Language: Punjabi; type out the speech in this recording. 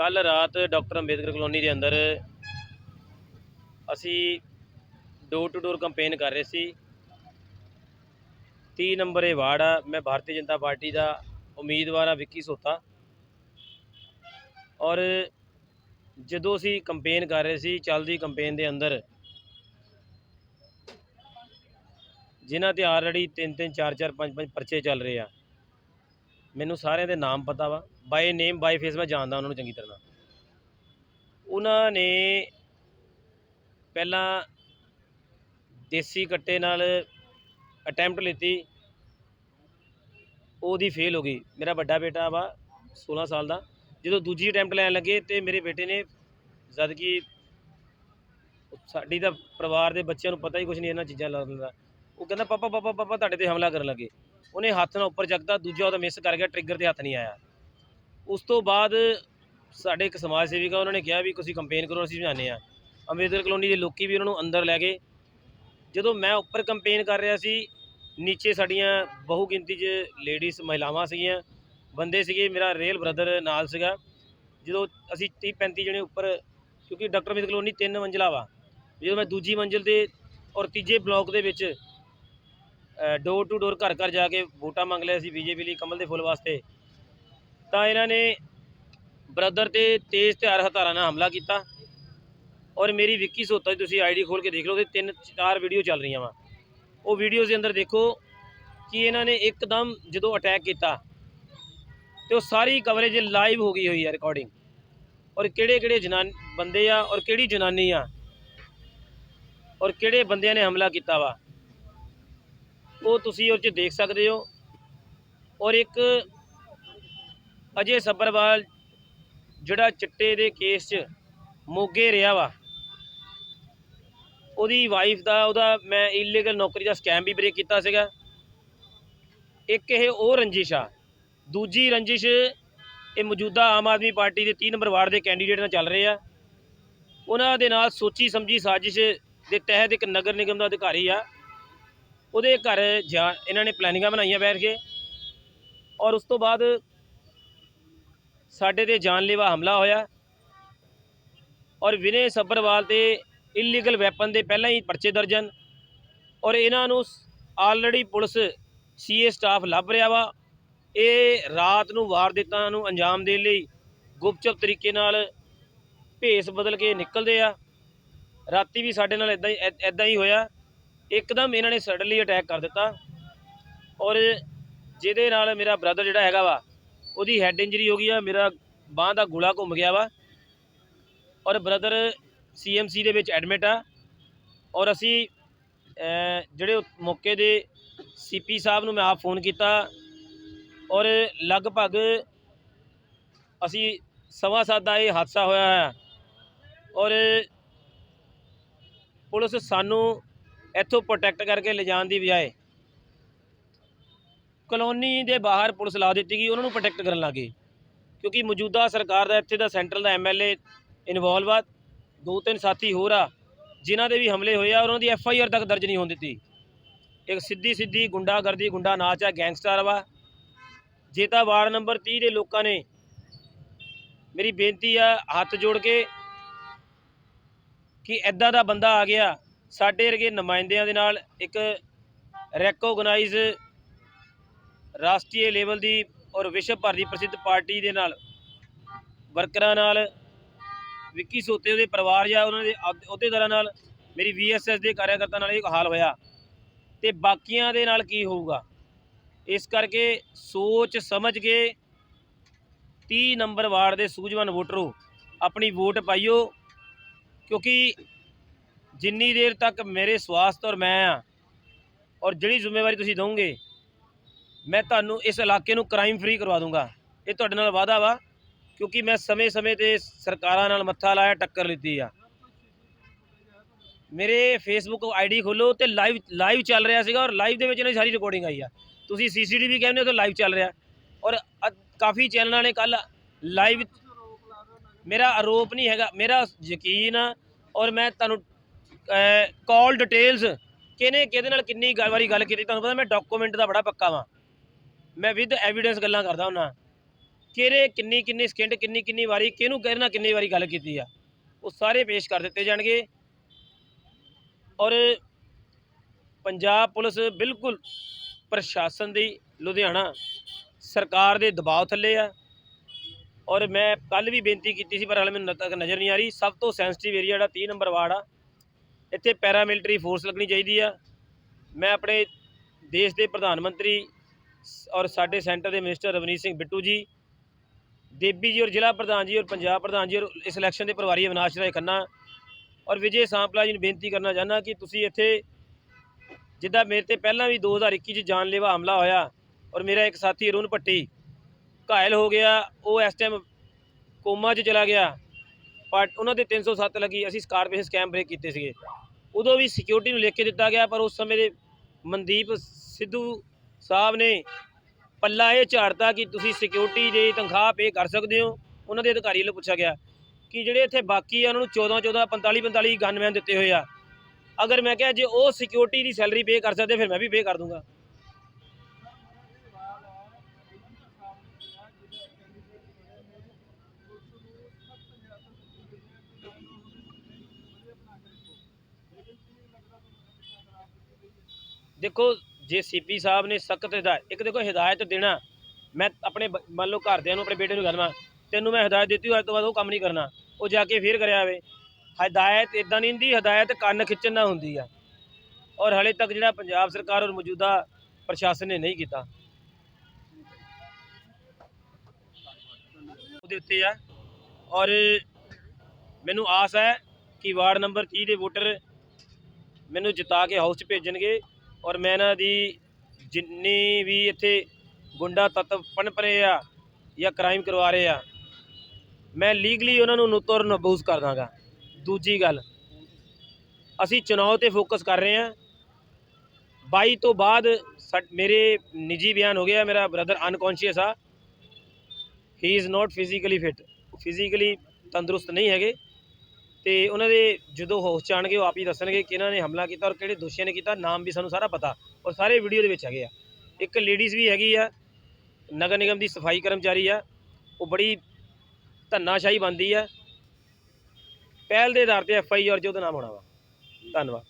ਕੱਲ ਰਾਤ ਡਾਕਟਰ ਅੰਬੇਦਕਰ ਕਲੋਨੀ ਦੇ ਅੰਦਰ ਅਸੀਂ ਡੋਰ ਟੂ ਡੋਰ ਕੰਪੇਨ ਕਰ ਰਹੇ ਸੀ। 30 ਨੰਬਰ ਇਹ ਵਾਰਡ ਆ, ਮੈਂ ਭਾਰਤੀ ਜਨਤਾ ਪਾਰਟੀ ਦਾ ਉਮੀਦਵਾਰ ਆ ਵਿੱਕੀ ਸੋਤਾ। ਔਰ ਜਦੋਂ ਅਸੀਂ ਕੰਪੇਨ ਕਰ ਰਹੇ ਸੀ, ਚੱਲਦੀ ਕੰਪੇਨ ਦੇ ਅੰਦਰ, ਜਿਨ੍ਹਾਂ ਤੇ ਆਲਰੇਡੀ 3 3 4 4 5 5 ਪਰਚੇ ਚੱਲ ਰਹੇ ਆ, ਮੈਨੂੰ ਸਾਰਿਆਂ ਦੇ ਨਾਮ ਪਤਾ ਵਾ। ਬਾਏ ਨੇਮ ਬਾਏ ਫੇਸ ਮੈਂ ਜਾਣਦਾ ਉਹਨਾਂ ਨੂੰ ਚੰਗੀ ਤਰ੍ਹਾਂ। ਉਹਨਾਂ ਨੇ ਪਹਿਲਾਂ ਦੇਸੀ ਕੱਟੇ ਨਾਲ ਅਟੈਂਪਟ ਲਿੱਤੀ। ਉਹਦੀ ਫੇਲ ਹੋ ਗਈ। ਮੇਰਾ ਵੱਡਾ ਬੇਟਾ ਵਾ 16 ਸਾਲ ਦਾ। ਜਦੋਂ ਦੂਜੀ ਅਟੈਂਪਟ ਲੈਣ ਲੱਗੇ ਤੇ ਮੇਰੇ ਬੇਟੇ ਨੇ ਜਦ ਕਿ ਸਾਡੀ ਤਾਂ ਪਰਿਵਾਰ ਦੇ ਬੱਚਿਆਂ ਨੂੰ ਪਤਾ ਹੀ ਕੁਝ ਨਹੀਂ ਇਹਨਾਂ ਚੀਜ਼ਾਂ ਲੱਗਣ ਦਾ। ਉਹ ਕਹਿੰਦਾ, ਪਾਪਾ ਪਾਪਾ ਪਾਪਾ, ਤੁਹਾਡੇ ਤੇ ਹਮਲਾ ਕਰਨ ਲੱਗੇ। ਉਹਨੇ ਹੱਥ ਨਾਲ ਉੱਪਰ ਚੱਕਦਾ ਦੂਜਾ ਉਹਦਾ ਮਿਸ ਕਰ ਗਿਆ ਟ੍ਰਿਗਰ ਤੇ ਹੱਥ ਨਹੀਂ ਆਇਆ। ਉਸ ਤੋਂ ਬਾਅਦ ਸਾਡੇ ਇੱਕ ਸਮਾਜ ਸੇਵਿਕਾ ਉਹਨਾਂ ਨੇ ਕਿਹਾ ਵੀ ਤੁਸੀਂ ਕੰਪੇਨ ਕਰੋ, ਅਸੀਂ ਸਮਝਾਉਂਦੇ ਆ ਅੰਬੇਦਕਰ ਕਲੋਨੀ ਦੇ ਲੋਕੀ ਵੀ ਉਹਨਾਂ ਨੂੰ ਅੰਦਰ ਲੈ ਗਏ। ਜਦੋਂ ਮੈਂ ਉੱਪਰ ਕੰਪੇਨ ਕਰ ਰਿਹਾ ਸੀ, ਨੀਚੇ ਸਾਡੀਆਂ ਬਹੁ ਗਿਣਤੀ 'ਚ ਲੇਡੀਜ਼ ਮਹਿਲਾਵਾਂ ਸੀਗੀਆਂ। ਬੰਦੇ ਸੀਗੇ, ਮੇਰਾ ਰੇਲ ਬ੍ਰਦਰ ਨਾਲ ਸੀਗਾ। ਜਦੋਂ ਅਸੀਂ 30 35 ਜਣੇ ਉੱਪਰ, ਕਿਉਂਕਿ ਡਾਕਟਰ ਅੰਬੇਦਕਰ ਕਲੋਨੀ ਤਿੰਨ ਮੰਜ਼ਲਾ ਵਾ। ਜਦੋਂ ਮੈਂ ਦੂਜੀ ਮੰਜ਼ਿਲ ਤੇ ਔਰ ਤੀਜੇ ਬਲਾਕ ਦੇ ਵਿੱਚ ਡੋਰ ਟੂ ਡੋਰ ਘਰ ਘਰ ਜਾ ਕੇ ਵੋਟਾਂ ਮੰਗ ਲਿਆ ਸੀ ਬੀਜੇਪੀ ਲਈ, ਕਮਲ ਦੇ ਫੁੱਲ ਵਾਸਤੇ। ਤਾਂ ਇਹਨਾਂ ਨੇ ਬ੍ਰਦਰ ਤੇ ਤੇਜ਼ ਹਥਿਆਰ ਹਥਾਰਾਂ ਨਾਲ ਹਮਲਾ ਕੀਤਾ। ਔਰ ਮੇਰੀ ਵਿੱਕੀ ਸੋਤਾ ਦੀ ਤੁਸੀਂ ਆਈਡੀ ਖੋਲ ਕੇ ਦੇਖ ਲਓ ਤੇ ਤਿੰਨ ਚਾਰ ਵੀਡੀਓ ਚੱਲ ਰਹੀਆਂ ਵਾ। ਉਹ ਵੀਡੀਓਜ਼ ਦੇ ਅੰਦਰ ਦੇਖੋ ਕਿ ਇਹਨਾਂ ਨੇ ਇੱਕਦਮ ਜਦੋਂ ਅਟੈਕ ਕੀਤਾ, ਤੇ ਉਹ ਸਾਰੀ ਕਵਰੇਜ ਲਾਈਵ ਹੋ ਗਈ ਹੋਈ ਹੈ ਰਿਕਾਰਡਿੰਗ ਔਰ ਕਿਹੜੇ ਕਿਹੜੇ ਜਨਾਨ ਬੰਦੇ ਆ ਔਰ ਕਿਹੜੀ ਜਨਾਨੀ ਆ, ਔਰ ਕਿਹੜੇ ਬੰਦਿਆਂ ਨੇ ਹਮਲਾ ਕੀਤਾ ਵਾ। ਉਹ ਤੁਸੀਂ ਉਹ 'ਚ ਦੇਖ ਸਕਦੇ ਹੋ। ਔਰ ਇੱਕ ਅਜੇ ਸੱਬਰਵਾਲ ਜਿਹੜਾ ਚਿੱਟੇ ਦੇ ਕੇਸ 'ਚ ਮੋਗੇ ਰਿਹਾ ਵਾ, ਉਹਦੀ ਵਾਈਫ ਦਾ, ਉਹਦਾ ਮੈਂ ਇਲੀਗਲ ਨੌਕਰੀ ਦਾ ਸਕੈਮ ਵੀ ਬ੍ਰੇਕ ਕੀਤਾ ਸੀਗਾ। ਇੱਕ ਇਹ ਉਹ ਰੰਜਿਸ਼ ਆ, ਦੂਜੀ ਰੰਜਿਸ਼ ਇਹ ਮੌਜੂਦਾ ਆਮ ਆਦਮੀ ਪਾਰਟੀ ਦੇ 3 ਨੰਬਰ ਵਾਰਡ ਦੇ ਕੈਂਡੀਡੇਟ ਨਾਲ ਚੱਲ ਰਹੇ ਆ। ਉਹਨਾਂ ਦੇ ਨਾਲ ਸੋਚੀ ਸਮਝੀ ਸਾਜ਼ਿਸ਼ ਦੇ ਤਹਿਤ ਇੱਕ ਨਗਰ ਨਿਗਮ ਦਾ ਅਧਿਕਾਰੀ ਆ। ਉਹਦੇ ਘਰ ਜਾ, ਇਹਨਾਂ ਨੇ ਪਲੈਨਿੰਗਾਂ ਬਣਾਈਆਂ ਬੈਠ ਕੇ। ਔਰ ਉਸ ਤੋਂ ਬਾਅਦ ਸਾਡੇ ਤੇ ਜਾਨਲੇਵਾ ਹਮਲਾ ਹੋਇਆ ਔਰ ਵਿਨੇ ਸੱਬਰਵਾਲ ਤੇ ਇਲੀਗਲ ਵੈਪਨ ਦੇ ਪਹਿਲਾਂ ਹੀ ਪਰਚੇ ਦਰਜਨ ਔਰ ਇਹਨਾਂ ਨੂੰ ਆਲਰੇਡੀ ਪੁਲਿਸ ਸੀਏ ਸਟਾਫ ਲੱਭ ਰਿਹਾ ਵਾ। ਇਹ ਰਾਤ ਨੂੰ ਵਾਰਦਾਤਾਂ ਨੂੰ ਅੰਜਾਮ ਦੇਣ ਲਈ ਗੁਪਚੁਪ ਤਰੀਕੇ ਨਾਲ ਭੇਸ ਬਦਲ ਕੇ ਨਿਕਲਦੇ ਆ। ਰਾਤੀ ਵੀ ਸਾਡੇ ਨਾਲ ਇਦਾਂ ਹੀ ਇਦਾਂ ਹੀ ਹੋਇਆ। ਇੱਕਦਮ ਇਹਨਾਂ ਨੇ ਸਡਨਲੀ ਅਟੈਕ ਕਰ ਦਿੱਤਾ। ਔਰ ਜਿਹਦੇ ਨਾਲ ਮੇਰਾ ਬ੍ਰਦਰ ਜਿਹੜਾ ਹੈਗਾ ਵਾ ਉਹਦੀ ਹੈਡ ਇੰਜਰੀ ਹੋ ਗਈ ਆ, ਮੇਰਾ ਬਾਹ ਦਾ ਗੋਲਾ ਘੁੰਮ ਗਿਆ ਵਾ। ਔਰ ਬ੍ਰਦਰ ਸੀਐਮਸੀ ਦੇ ਵਿੱਚ ਐਡਮਿਟ ਆ। ਔਰ ਅਸੀਂ ਜਿਹੜੇ ਮੌਕੇ ਦੇ ਸੀਪੀ ਸਾਹਿਬ ਨੂੰ ਮੈਂ ਆਪ ਫੋਨ ਕੀਤਾ। ਔਰ ਲਗਭਗ ਅਸੀਂ ਸਵਾ ਸੱਤ ਦਾ ਇਹ ਹਾਦਸਾ ਹੋਇਆ ਹੈ। ਔਰ ਪੁਲਿਸ ਸਾਨੂੰ ਇੱਥੋਂ ਪ੍ਰੋਟੈਕਟ ਕਰਕੇ ਲਿਜਾਣ ਦੀ ਬਜਾਏ ਕਲੋਨੀ ਦੇ ਬਾਹਰ ਪੁਲਿਸ ਲਾ ਦਿੱਤੀ ਗਈ, ਉਹਨਾਂ ਨੂੰ ਪ੍ਰੋਟੈਕਟ ਕਰਨ ਲੱਗੇ ਕਿਉਂਕਿ ਮੌਜੂਦਾ ਸਰਕਾਰ ਦਾ ਇੱਥੇ ਦਾ ਸੈਂਟਰਲ ਦਾ ਐਮਐਲਏ ਇਨਵੋਲਵ ਆ, ਦੋ ਤਿੰਨ ਸਾਥੀ ਹੋਰ ਆ, ਜਿਨ੍ਹਾਂ ਦੇ ਵੀ ਹਮਲੇ ਹੋਏ ਆ ਉਹਨਾਂ ਦੀ ਐਫ ਆਈ ਆਰ ਤੱਕ ਦਰਜ ਨਹੀਂ ਹੋਣ ਦਿੱਤੀ। ਇੱਕ ਸਿੱਧੀ ਸਿੱਧੀ ਗੁੰਡਾਗਰਦੀ ਗੁੰਡਾ ਨਾਚ ਆ, ਗੈਂਗਸਟਰ ਵਾ। ਜੇ ਤਾਂ ਵਾਰਡ ਨੰਬਰ 30 ਦੇ ਲੋਕਾਂ ਨੇ ਮੇਰੀ ਬੇਨਤੀ ਆ, ਹੱਥ ਜੋੜ ਕੇ ਕਿ ਐਦਾਂ ਦਾ ਬੰਦਾ ਆ ਗਿਆ, ਸਾਡੇ ਵਰਗੇ ਨੁਮਾਇੰਦਿਆਂ ਦੇ ਨਾਲ ਇੱਕ ਰੈਕੋਗਨਾਈਜ਼ ਰਾਸ਼ਟਰੀ ਲੈਵਲ ਦੀ ਔਰ ਵਿਸ਼ਵ ਭਰ ਦੀ ਪ੍ਰਸਿੱਧ ਪਾਰਟੀ ਦੇ ਨਾਲ ਵਰਕਰਾਂ ਨਾਲ, ਵਿੱਕੀ ਸੋਤੇ ਦੇ ਪਰਿਵਾਰ ਜਾਂ ਉਹਨਾਂ ਦੇ ਅਹੁਦ- ਅਹੁਦੇਦਾਰਾਂ ਨਾਲ ਮੇਰੀ ਵੀਐਸਐਸ ਦੇ ਕਾਰਿਆਕਰਤਾ ਨਾਲ ਇਹ ਹਾਲ ਹੋਇਆ। ਤੇ ਬਾਕੀਆਂ ਦੇ ਨਾਲ ਕੀ ਹੋਊਗਾ? ਇਸ ਕਰਕੇ ਸੋਚ ਸਮਝ ਕੇ 30 ਨੰਬਰ ਵਾਰਡ ਦੇ ਸੂਝਵਾਨ ਵੋਟਰੋ, ਆਪਣੀ ਵੋਟ ਪਾਈਓ, ਕਿਉਂਕਿ ਜਿੰਨੀ ਦੇਰ ਤੱਕ ਮੇਰੇ ਸਵਾਸਥ ਔਰ ਮੈਂ ਆ, ਔਰ ਜਿਹੜੀ ਜ਼ਿੰਮੇਵਾਰੀ ਤੁਸੀਂ ਦੋਗੇ ਮੈਂ ਤੁਹਾਨੂੰ ਇਸ ਇਲਾਕੇ ਨੂੰ ਕ੍ਰਾਈਮ ਫ੍ਰੀ ਕਰਵਾ ਦੂੰਗਾ। ਇਹ ਤੁਹਾਡੇ ਨਾਲ ਵਾਅਦਾ ਵਾ, ਕਿਉਂਕਿ ਮੈਂ ਸਮੇਂ-ਸਮੇਂ ਤੇ ਸਰਕਾਰਾਂ ਨਾਲ ਮੱਥਾ ਲਾਇਆ, ਟੱਕਰ ਲਿੱਤੀ ਆ। ਮੇਰੇ ਫੇਸਬੁੱਕ ਆਈਡੀ ਖੋਲੋ ਤੇ ਲਾਈਵ ਲਾਈਵ ਚੱਲ ਰਿਹਾ ਸੀਗਾ ਔਰ ਲਾਈਵ ਦੇ ਵਿੱਚ ਇਹਨਾਂ ਦੀ ਸਾਰੀ ਰਿਕਾਰਡਿੰਗ ਆਈ ਆ। ਤੁਸੀਂ ਸੀਸੀਟੀਵੀ ਕਹਿੰਦੇ ਹੋ ਤਾਂ ਲਾਈਵ ਚੱਲ ਰਿਹਾ। ਔਰ ਅ- ਕਾਫੀ ਚੈਨਲਾਂ ਨੇ ਕੱਲ ਲਾਈਵ ਮੇਰਾ ਆਰੋਪ ਨਹੀਂ ਹੈਗਾ, ਮੇਰਾ ਯਕੀਨ ਆ ਔਰ ਮੈਂ ਤੁਹਾਨੂੰ ਕਾਲ ਡਿਟੇਲਸ ਕਿਹਨੇ, ਕਿਹਦੇ ਨਾਲ ਕਿੰਨੀ ਗੱਲ ਵਾਰੀ ਗੱਲ ਕੀਤੀ, ਤੁਹਾਨੂੰ ਪਤਾ ਮੈਂ ਡਾਕੂਮੈਂਟ ਦਾ ਬੜਾ ਪੱਕਾ ਵਾਂ। ਮੈਂ ਵਿਦ ਐਵੀਡੈਂਸ ਗੱਲਾਂ ਕਰਦਾ ਹੁੰਨਾ। ਕਿਹੜੇ, ਕਿੰਨੀ ਕਿੰਨੀ ਸਕਿੰਟ ਕਿੰਨੀ ਕਿੰਨੀ ਵਾਰੀ, ਕਿਹਨੂੰ ਕਹਿਣਾ ਕਿੰਨੀ ਵਾਰੀ ਗੱਲ ਕੀਤੀ ਆ, ਉਹ ਸਾਰੇ ਪੇਸ਼ ਕਰ ਦਿੱਤੇ ਜਾਣਗੇ। ਔਰ ਪੰਜਾਬ ਪੁਲਿਸ ਬਿਲਕੁਲ ਪ੍ਰਸ਼ਾਸਨ ਦੀ, ਲੁਧਿਆਣਾ ਸਰਕਾਰ ਦੇ ਦਬਾਅ ਥੱਲੇ ਆ। ਔਰ ਮੈਂ ਕੱਲ ਵੀ ਬੇਨਤੀ ਕੀਤੀ ਸੀ, ਪਰ ਹਾਲੇ ਮੈਨੂੰ ਤੱਕ ਨਜ਼ਰ ਨਹੀਂ ਆ ਰਹੀ। ਸਭ ਤੋਂ ਸੈਂਸਿਟਿਵ ਏਰੀਆ ਜਿਹੜਾ 30 ਨੰਬਰ ਵਾਰਡ ਆ, ਇੱਥੇ ਪੈਰਾਮਿਲਟਰੀ ਫੋਰਸ ਲੱਗਣੀ ਚਾਹੀਦੀ ਆ। ਮੈਂ ਆਪਣੇ ਦੇਸ਼ ਦੇ ਪ੍ਰਧਾਨ ਮੰਤਰੀ ਔਰ ਸਾਡੇ ਸੈਂਟਰ ਦੇ ਮਿਨਿਸਟਰ ਰਵਨੀਤ ਸਿੰਘ ਬਿੱਟੂ ਜੀ, ਦੇਬੀ ਜੀ ਔਰ ਜ਼ਿਲ੍ਹਾ ਪ੍ਰਧਾਨ ਜੀ ਔਰ ਪੰਜਾਬ ਪ੍ਰਧਾਨ ਜੀ ਔਰ ਇਸ ਇਲੈਕਸ਼ਨ ਦੇ ਪ੍ਰਭਾਰੀ ਅਵਿਨਾਸ਼ ਰਾਏ ਖੰਨਾ ਔਰ ਵਿਜੇ ਸਾਂਪਲਾ ਜੀ ਨੂੰ ਬੇਨਤੀ ਕਰਨਾ ਚਾਹੁੰਦਾ ਕਿ ਤੁਸੀਂ ਇੱਥੇ ਜਿੱਦਾਂ ਮੇਰੇ ਤੇ ਪਹਿਲਾਂ ਵੀ 2021 ਚ ਜਾਨਲੇਵਾ ਹਮਲਾ ਹੋਇਆ ਔਰ ਮੇਰਾ ਇੱਕ ਸਾਥੀ ਅਰੁਣ ਭੱਟੀ ਘਾਇਲ ਹੋ ਗਿਆ, ਉਹ ਇਸ ਟਾਈਮ ਕੋਮਾ 'ਚ ਚਲਾ ਗਿਆ, ਪਰ ਉਹਨਾਂ ਦੇ 307 ਲੱਗੀ, ਅਸੀਂ ਸਕਾਰਪੀਓ ਸਕੈਮ ਬ੍ਰੇਕ ਕੀਤੇ ਸੀਗੇ। ਉਦੋਂ ਵੀ ਸਿਕਿਉਰਿਟੀ ਨੂੰ ਲਿਖ ਕੇ ਦਿੱਤਾ ਗਿਆ, ਪਰ ਉਸ ਸਮੇਂ ਦੇ ਮਨਦੀਪ ਸਿੱਧੂ ਸਾਹਿਬ ਨੇ ਪੱਲਾ ਇਹ ਝਾੜਤਾ ਕਿ ਤੁਸੀਂ ਸਿਕਿਉਰਿਟੀ ਦੀ ਤਨਖਾਹ ਪੇ ਕਰ ਸਕਦੇ ਹੋ। ਉਹਨਾਂ ਦੇ ਅਧਿਕਾਰੀ ਵੱਲੋਂ ਪੁੱਛਿਆ ਗਿਆ ਕਿ ਜਿਹੜੇ ਇੱਥੇ ਬਾਕੀ ਆ, ਉਹਨਾਂ ਨੂੰ 14 14 45 45 ਗਨਮੈਨ ਦਿੱਤੇ ਹੋਏ ਆ। ਅਗਰ ਮੈਂ ਕਿਹਾ ਜੇ ਉਹ ਸਿਕਿਉਰਿਟੀ ਦੀ ਸੈਲਰੀ ਪੇ ਕਰ ਸਕਦੇ, ਫਿਰ ਮੈਂ ਵੀ ਪੇ ਕਰ ਦੂੰਗਾ। ਦੇਖੋ ਜੇ ਸੀਪੀ ਸਾਹਿਬ ਨੇ ਸਖਤ ਹਦਾਇਤ ਇੱਕ ਦੇਖੋ ਹਦਾਇਤ ਦੇਣਾ, ਮੈਂ ਆਪਣੇ ਬ- ਮੰਨ ਲਓ ਘਰਦਿਆਂ ਨੂੰ, ਆਪਣੇ ਬੇਟੇ ਨੂੰ ਕਹਦਾ ਤੈਨੂੰ ਮੈਂ ਹਦਾਇਤ ਦਿੱਤੀ ਹੋਈ ਅੱਜ ਤੋਂ ਬਾਅਦ ਉਹ ਕੰਮ ਨਹੀਂ ਕਰਨਾ, ਉਹ ਜਾ ਕੇ ਫੇਰ ਕਰਿਆ ਆਵੇ ਹਦਾਇਤ ਇਦਾਂ ਨਹੀਂ ਹੁੰਦੀ, ਹਦਾਇਤ ਕੰਨ ਖਿੱਚਣ ਨਾਲ ਹੁੰਦੀ ਆ। ਔਰ ਹਲੇ ਤੱਕ ਜਿਹੜਾ ਪੰਜਾਬ ਸਰਕਾਰ ਔਰ ਮੌਜੂਦਾ ਪ੍ਰਸ਼ਾਸਨ ਨੇ ਨਹੀਂ ਕੀਤਾ। ਉਹਦੇ ਉੱਤੇ ਆ। ਔਰ ਮੈਨੂੰ ਆਸ ਹੈ ਕਿ ਵਾਰਡ ਨੰਬਰ 30 ਦੇ ਵੋਟਰ ਮੈਨੂੰ ਜਿਤਾ ਕੇ ਹਾਊਸ 'ਚ ਭੇਜਣਗੇ। ਔਰ ਮੈਂ ਇਹਨਾਂ ਦੀ ਜਿੰਨੀ ਵੀ ਇੱਥੇ ਗੁੰਡਾ ਤੱਤਵ ਤੱਤ ਪਨਪਰੇ ਆ ਜਾਂ ਕ੍ਰਾਈਮ ਕਰਵਾ ਰਹੇ ਆ, ਮੈਂ ਲੀਗਲੀ ਉਹਨਾਂ ਨੂੰ ਨੁੱਤਰ ਨਬੂਜ਼ ਕਰ ਦਾਂਗਾ। ਦੂਜੀ ਗੱਲ, ਅਸੀਂ ਚੁਣਾਵ ਤੇ ਫੋਕਸ ਕਰ ਰਹੇ ਹਾਂ। 22 ਤੋਂ ਬਾਅਦ ਸਾ- ਮੇਰੇ ਨਿੱਜੀ ਬਿਆਨ ਹੋ ਗਿਆ, ਮੇਰਾ ਬ੍ਰਦਰ ਅਨਕੌਂਸ਼ੀਅਸ ਆ। He is not physically fit physically ਤੰਦਰੁਸਤ ਨਹੀਂ ਹੈਗੇ। ਤੇ ਉਹਨਾਂ ਦੇ ਜਦੋਂ ਹੋਸ਼ 'ਚ ਆਉਣਗੇ, ਉਹ ਆਪ ਹੀ ਦੱਸਣਗੇ ਕਿ ਇਹਨਾਂ ਨੇ ਹਮਲਾ ਕੀਤਾ ਔਰ ਕਿਹੜੇ ਦੋਸ਼ੀਆਂ ਨੇ ਕੀਤਾ, ਨਾਮ ਵੀ ਸਾਨੂੰ ਸਾਰਾ ਪਤਾ ਔਰ ਸਾਰੇ ਵੀਡੀਓ ਦੇ ਵਿੱਚ ਹੈਗੇ ਆ। ਇੱਕ ਲੇਡੀਜ਼ ਵੀ ਹੈਗੀ ਆ, ਨਗਰ ਨਿਗਮ ਦੀ ਸਫ਼ਾਈ ਕਰਮਚਾਰੀ ਆ, ਉਹ ਬੜੀ ਧੰਨਾਸ਼ਾਹੀ ਬੰਦੀ ਆ। ਪਹਿਲ ਦੇ ਆਧਾਰ ਤੇ ਐਫ ਆਈ ਆਰ 'ਚ ਉਹਦਾ ਨਾਮ ਹੋਣਾ ਵਾ। ਧੰਨਵਾਦ।